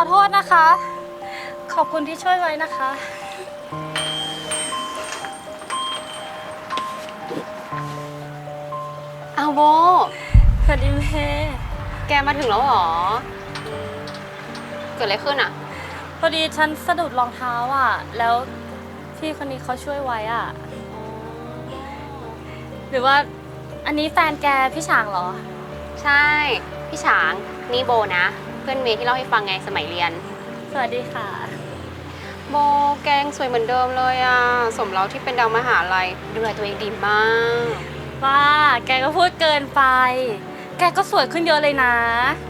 อโทษนะคะ ขอบคุณที่ช่วยไว้นะคะอ้าวโบ สวัสดีเมย์แกมาถึงแล้วเหรอ เกิดอะไรขึ้นอะ พอดีฉันสะดุดรองเท้าอะ แล้วพี่คนนี้เขาช่วยไว้อะ หรือว่าอันนี้แฟนแกพี่ฉางเหรอ ใช่ พี่ฉาง นี่โบนะเพื่อนเมย์ที่เล่าให้ฟังไงสมัยเรียน สวัสดีค่ะ โบแกงสวยเหมือนเดิมเลยอะ สมแล้วที่เป็นดาวมหาลัยดูแลตัวเองดีมาก ว่าแกก็พูดเกินไป แกก็สวยขึ้นเยอะเลยนะ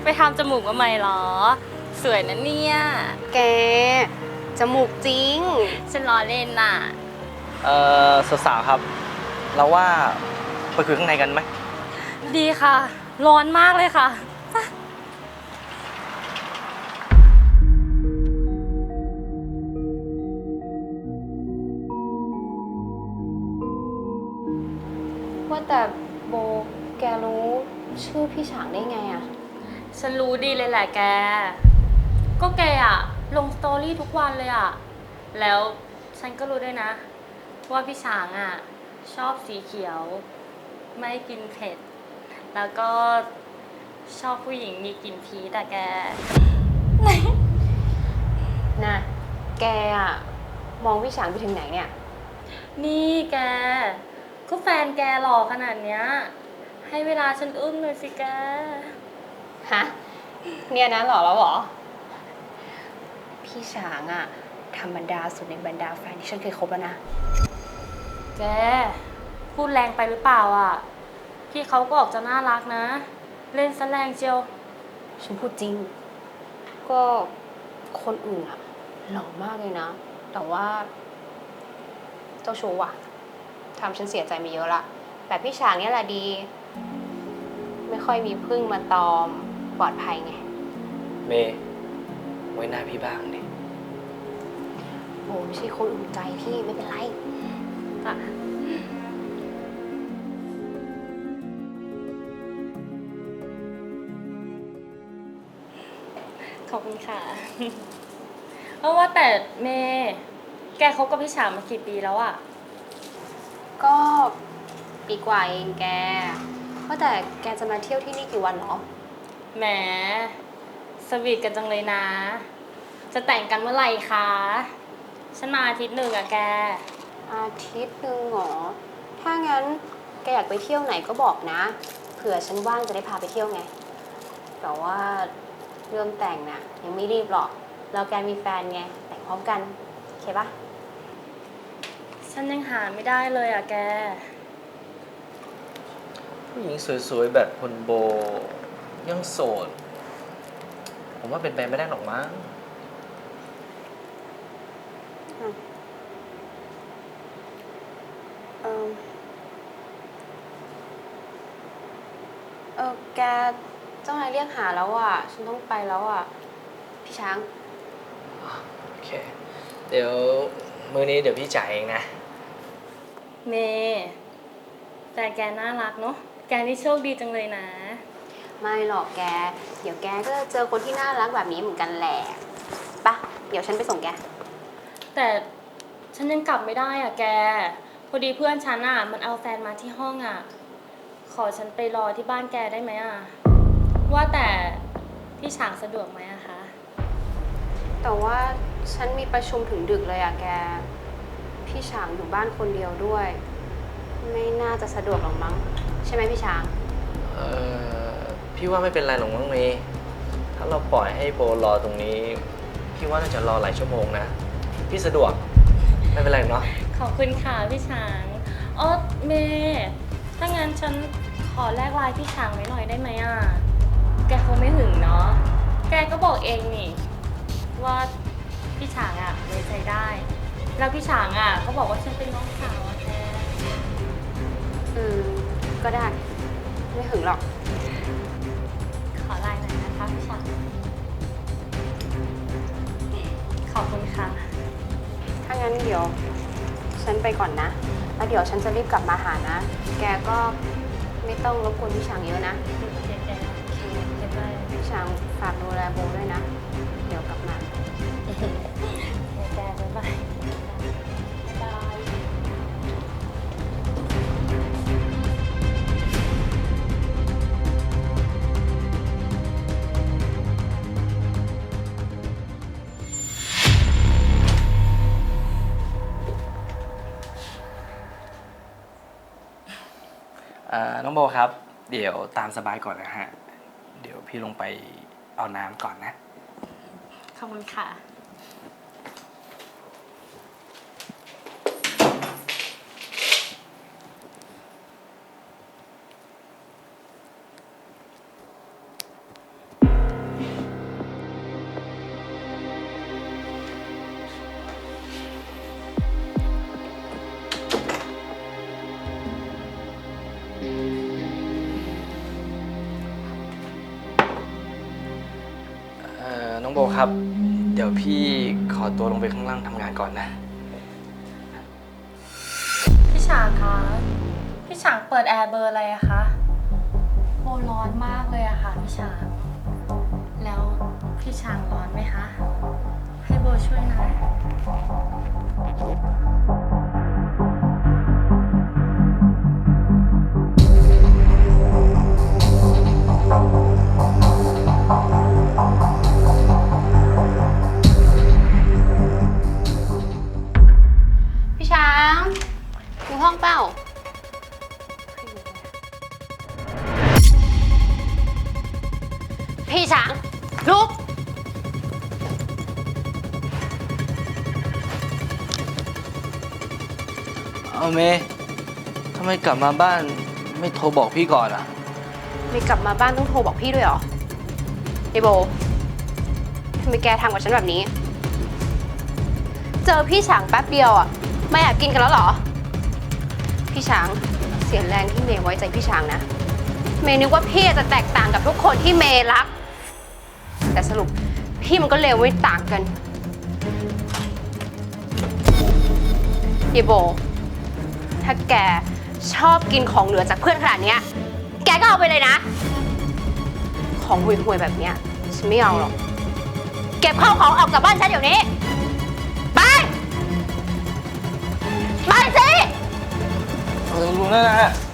ไปทำจมูกมาใหม่เหรอ สวยนะเนี่ย แก จมูกจริง ฉันล้อเล่นน่ะ เอ่อสาวๆครับ เราว่าไปคุยข้างในกันไหม ดีค่ะ ร้อนมากเลยค่ะ ว่าแต่โบแกรู้ชื่อพี่ฉางได้ไงอะฉันรู้ดีเลยแหละแก ก็แกอะลงสตอรี่ทุกวันเลยอะแล้วฉันก็รู้ด้วยนะ ว่าพี่ช้างอะชอบสีเขียว ไม่กินเผ็ด แล้วก็ชอบผู้หญิงมีกลิ่นพีแต่แก นะแกอะมองพี่ฉางไปถึงไหนเนี่ย นี่แก ก็แฟนแกหล่อขนาดเนี้ย ให้เวลาฉันอึ้งเลยสิแก ฮะเนี่ยนะหรอแล้วเหรอ พี่ฉางอะธรรมดาสุดในบรรดาแฟนที่ฉันเคยคบแล้วนะ แก พูดแรงไปหรือเปล่าอะ พี่เขาก็ออกจะน่ารักนะ เล่นซะแรงเจียว ฉันพูดจริง ก็คนอื่นอะหล่อมากเลยนะ แต่ว่า เจ้าชู้อะ ทำฉันเสียใจมาเยอะละ แต่พี่ฉางเนี่ยแหละดี ไม่ค่อยมีพึ่งมาตอมปลอดภัยไง เมย์ไว้หน้าพี่บ้างดิโอ้ไม่ใช่คนอุ่นใจพี่ไม่เป็นไรจ้ะขอบคุณค่ะเพราะว่าแต่เมย์แกคบกับพี่ฉางมากี่ปีแล้วอะ ก็ปีกว่าเองแกว่าแต่แกจะมาเที่ยวที่นี่กี่วันเหรอ แหมสวีทกันจังเลยนะ จะแต่งกันเมื่อไหร่คะ ฉันมาอาทิตย์หนึ่งอะแก อาทิตย์หนึ่งเหรอ ถ้างั้นแกอยากไปเที่ยวไหนก็บอกนะ เผื่อฉันว่างจะได้พาไปเที่ยวไง แต่ว่าเรื่องแต่งน่ะยังไม่รีบหรอก เราแกมีแฟนไง แต่งพร้อมกัน โอเคปะ ฉันยังหาไม่ได้เลยอะแก ผู้หญิงสวยๆ แบบคุณโบ ยังโสด ผมว่าเป็นไปไม่ได้หรอกมั้งเออเออแกเจ้านายเรียกหาแล้วอะ ฉันต้องไปแล้วอะ พี่ช้าง โอเค เดี๋ยว มือนี้เดี๋ยวพี่จ่ายเองนะ เมย์แต่แกน่ารักเนาะ แกนี่โชคดีจังเลยนะ ไม่หรอกแก เดี๋ยวแกก็จะเจอคนที่น่ารักแบบนี้เหมือนกันแหละปะเดี๋ยวฉันไปส่งแก แต่ฉันยังกลับไม่ได้อะแก พอดีเพื่อนฉันอะมันเอาแฟนมาที่ห้องอะขอฉันไปรอที่บ้านแกได้ไหมอะว่าแต่พี่ฉางสะดวกไหมอะคะ แต่ว่าฉันมีประชุมถึงดึกเลยอะแก พี่ช้างอยู่บ้านคนเดียวด้วย ไม่น่าจะสะดวกหรอกมั้ง ใช่ไหมพี่ช้าง เออพี่ว่าไม่เป็นไรหรอกมั้งเมย์ถ้าเราปล่อยให้โบรอตรงนี้ พี่ว่าน่าจะรอหลายชั่วโมงนะ พี่สะดวก ไม่เป็นไรเนาะ ขอบคุณค่ะพี่ฉางอ๋อเมย์ถ้างั้นฉันขอแลกไลน์พี่ฉางไว้หน่อยได้ไหมอะแกคงไม่หึงเนาะ แกก็บอกเองนี่ ว่าพี่ฉางอะไว้ใจได้ แล้วพี่ฉางอะเขาบอกว่าฉันเป็นน้องสาวอะแกอืม ก็ได้ ไม่หึงหรอก ขอไลน์หน่อยนะคะพี่ฉางขอบคุณค่ะ ถ้างั้นเดี๋ยว ฉันไปก่อนนะ แล้วเดี๋ยวฉันจะรีบกลับมาหานะ แกก็ไม่ต้องรบกวนพี่ช้างเยอะนะโอเคแกโอเคบ๊ายบายพี่ช้างฝากดูแลโบด้วยนะ เดี๋ยวกลับมา แกบ๊ายบาย น้องโบครับ เดี๋ยวตามสบายก่อนนะฮะ เดี๋ยวพี่ลงไปเอาน้ำก่อนนะ ขอบคุณค่ะ น้องโบครับ เดี๋ยวพี่ขอตัวลงไปข้างล่างทำงานก่อนนะ พี่ฉางคะพี่ฉางเปิดแอร์เบอร์อะไรอะคะโบร้อนมากเลยอะค่ะพี่ฉาง พี่ช้างลุก เอาเมย์ทำไมกลับมาบ้านไม่โทรบอกพี่ก่อนอะ ไม่กลับมาบ้านต้องโทรบอกพี่ด้วยเหรอไอโบทำไมแกทำกับฉันแบบนี้ เจอพี่ฉางแป๊บเดียวอะไม่อยากกินกันแล้วเหรอ พี่ช้างเสียแรงที่เมย์ไว้ใจพี่ช้างนะ เมย์นึกว่าพี่จะแตกต่างกับทุกคนที่เมย์รัก แต่สรุป พี่มันก็เลวไม่ต่างกันเยโบ ถ้าแกชอบกินของเหลือจากเพื่อนขนาดเนี้ย แกก็เอาไปเลยนะ ของห่วยๆแบบเนี้ยฉันไม่เอาหรอก เก็บข้าวของออกจากบ้านฉันเดี๋ยวนี้ ไป ไปสิ เออรู้แล้วนะ